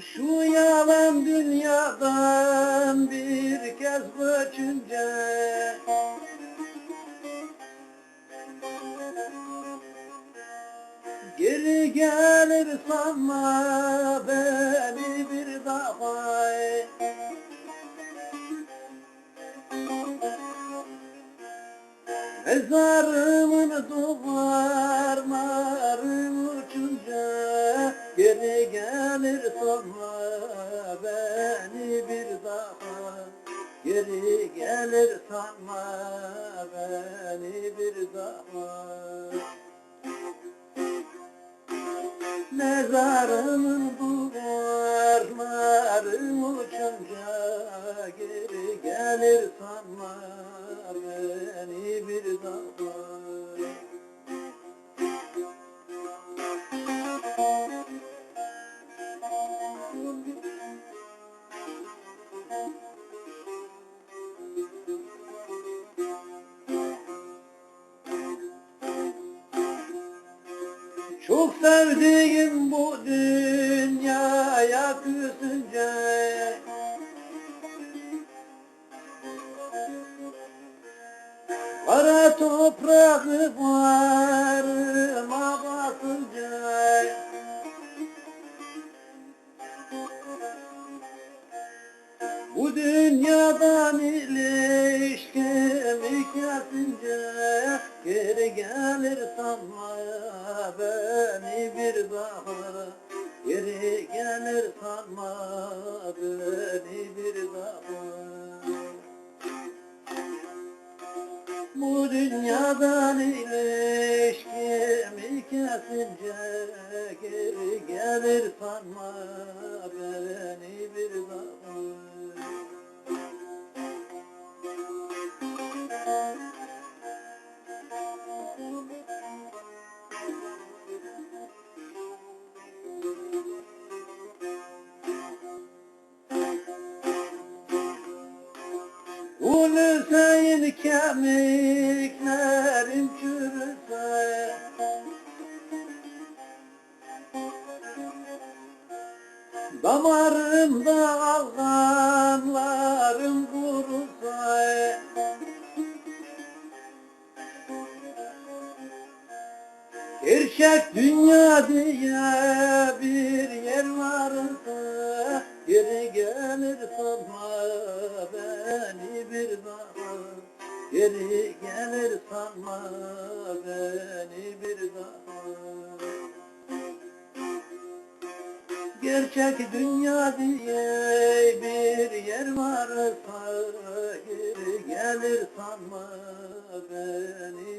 Şu yalan dünyadan bir kez göçünce. Geri gelir sanma beni bir daha. Mezarımın duvarları sanma beni bir daha. Geri gelir sanma beni bir daha. Mezarımın duvarları uçunca Geri gelir sanma beni bir daha Çok sevdiğim bu dünyaya küsünce Kara toprağı varıma Bu dünyadan ilişkimi kesince Geri gelir sanma beni bir daha. Geri gelir sanma beni bir daha. Bu dünyadan ilişkimi kesince Uluseyin kemiklerim çürüse. Damarımda alganlarım kurusa. Gerçek dünya diye bir yer varsa Geri gelir sanma Geri gelir sanma beni bir daha Gerçek dünya diye bir yer varsa Geri gelir sanma beni